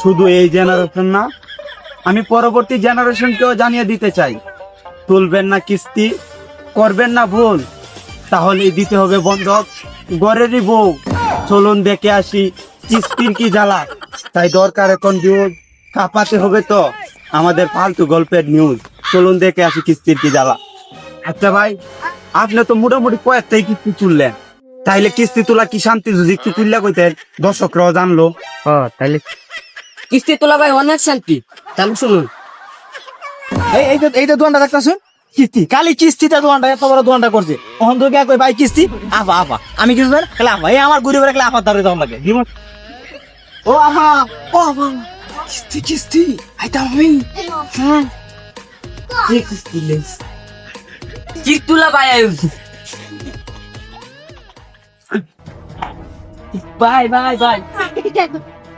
শুধু এই জেনারেশন না, আমি পরবর্তী জেনারেশনকেও জানিয়ে দিতে চাই। তুলবেন না কিস্তি, করবেন না ভুল তাহলে দিতে হবে বন্ধক। গড়েরই বউ, চলুন দেখে আসি কিস্তির কি জ্বালা। তাই দরকার এখন নিউজ কাঁপাতে হবে তো। আমাদের ফালতু গল্পের নিউজ চলুন দেখে আসি কিস্তির কি জ্বালা। আচ্ছা ভাই, আপনি তো মোটামুটি কয়েকটাই কিস্তি তুললেন। তাইলে কিস্তি তোলা কি শান্তি? যদি একটু তুললে কইতেন, দর্শকরাও জানলো। ও তাহলে কিস্তি তোলা ভাই অনেক শান্তি। তাহলে শুনুন। এই এই যে এই যে দোকানটা দেখতেছেন? কিস্তি। কালি কিস্তিটা দোকানটা এত বড় দোকানটা করছে। তখন তো কে কই ভাই কিস্তি? আফা আফা। আমি কিছু জানি? খেলে আফা। এই আমার গরিব রাখলে আফা দাঁড়িয়ে তখন লাগে। ও আফা। ও আফা। কিস্তি কিস্তি। আইতা আমি। হ্যাঁ। কিস্তি লেস। কিস্তি তোলা ভাই ভাই ভাই ভাই।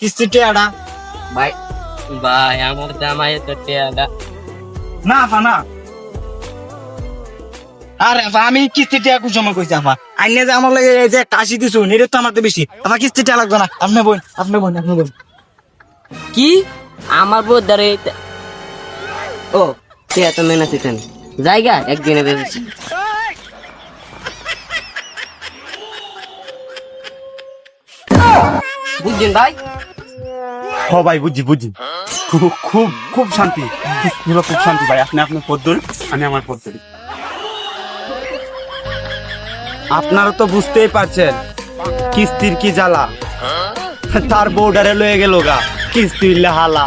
কিস্তি টেয়াডা ভাই ভাই আমার জামাই তো না না। আরে আমি কিস্তি টেয়া সময় কইছি আফা আইনে যে আমার লাগে এই যে কাশি দিছু এটা তো আমার তো বেশি। আফা কিস্তি টেয়া লাগবে না। আপনি বোন আপনি বোন আপনি বোন কি? আমার বোধ ধরে ও সে এত মেহনত এখানে জায়গা একদিনে বেরোচ্ছে বুঝছেন ভাই? হ ভাই বুঝি বুঝি। খুব খুব খুব শান্তি। খুব শান্তি ভাই। আপনি আপনার পদ্ধতি আমি আমার পদ্ধতি আপনারা তো বুঝতেই পারছেন, কিস্তির কি জ্বালা। তার বউডারে লয়ে গেল গা, কিস্তির হালা